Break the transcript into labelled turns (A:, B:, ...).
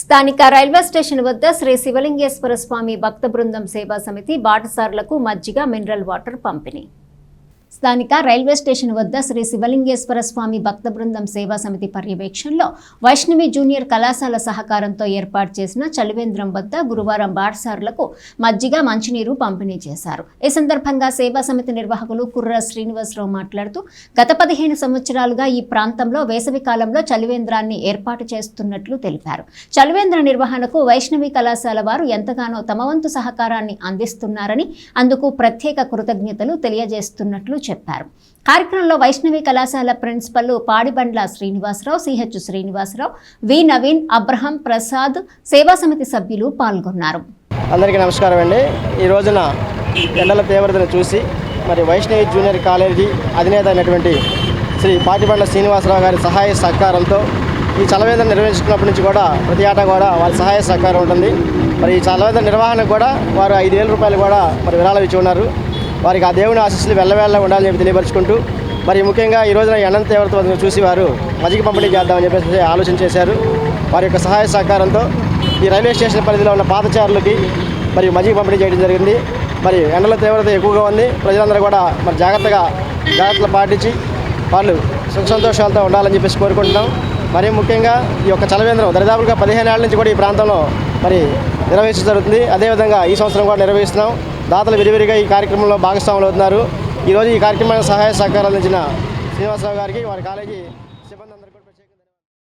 A: స్థానిక railway station వద్ద శ్రీ శివలింగేశ్వర స్వామి భక్త బృందం సేవా సమితి బాటసారులకు మజ్జిగ మినరల్ వాటర్ పంపిణీ. స్థానిక రైల్వే స్టేషన్ వద్ద శ్రీ శివలింగేశ్వర స్వామి భక్త బృందం సేవా సమితి పర్యవేక్షణలో వైష్ణవి జూనియర్ కళాశాల సహకారంతో ఏర్పాటు చేసిన చలివేంద్రం వద్ద గురువారం బాటసారులకు మజ్జిగ మంచినీరు పంపిణీ చేశారు. ఈ సందర్భంగా సేవా సమితి నిర్వాహకులు కుర్ర శ్రీనివాసరావు మాట్లాడుతూ గత పదిహేను సంవత్సరాలుగా ఈ ప్రాంతంలో వేసవి కాలంలో చలివేంద్రాన్ని ఏర్పాటు చేస్తున్నట్లు తెలిపారు. చలివేంద్ర నిర్వహణకు వైష్ణవి కళాశాల వారు ఎంతగానో తమ వంతు సహకారాన్ని అందిస్తున్నారని అందుకు ప్రత్యేక కృతజ్ఞతలు తెలియజేస్తున్నట్లు చెప్పారు. కార్యక్రమంలో వైష్ణవి కళాశాల principal Padibandla Srinivasarao CH Srinivasarao V Naveen Abraham Prasad సేవా సమితి సభ్యులు పాల్గొన్నారు.
B: అందరికీ నమస్కారం అండి. ఈ రోజున ఎండల తీవ్రతను చూసి మరి వైష్ణవి జూనియర్ కాలేజీ అధినేత అయినటువంటి శ్రీ పాటిబండ్ల శ్రీనివాసరావు గారి సహాయ సహకారంతో ఈ చలవేదన నిర్వహించుకున్నప్పటి నుంచి కూడా ప్రతి ఆట కూడా వారి సహాయ సహకారం ఉంటుంది. మరి ఈ చలవేదన నిర్వహణకు కూడా వారు ఐదు వేల రూపాయలు కూడా మరి విరాళం ఇచ్చి ఉన్నారు. వారికి ఆ దేవుని ఆశీస్సులు వెళ్ళవేళ్ళ ఉండాలని చెప్పి తెలియపరుచుకుంటూ మరి ముఖ్యంగా ఈ రోజున ఎండ తీవ్రత చూసి వారు మజ్జిగ పంపిణీ చేద్దామని చెప్పేసి ఆలోచన చేశారు. వారి యొక్క సహాయ సహకారంతో ఈ రైల్వే స్టేషన్ పరిధిలో ఉన్న పాదచారులకి మరి మజ్జిగ పంపిణీ చేయడం జరిగింది. మరి ఎండల తీవ్రత ఎక్కువగా ఉంది. ప్రజలందరూ కూడా మరి జాగ్రత్తగా జాగ్రత్తలు పాటించి వాళ్ళు సుఖ సంతోషాలతో ఉండాలని చెప్పేసి కోరుకుంటున్నాం. మరి ముఖ్యంగా ఈ యొక్క చలవేంద్రం దరిదాపులుగా పదిహేను ఏళ్ళ నుంచి కూడా ఈ ప్రాంతంలో మరి నిర్వహించడం జరుగుతుంది. అదేవిధంగా ఈ సంవత్సరం కూడా నిర్వహిస్తున్నాం. దాతలు విరివిరిగా ఈ కార్యక్రమంలో భాగస్వాములు అవుతున్నారు. ఈరోజు ఈ కార్యక్రమానికి సహాయ సహకారాలు ఇచ్చిన శ్రీనివాసరావు గారికి వారి కాలేజీ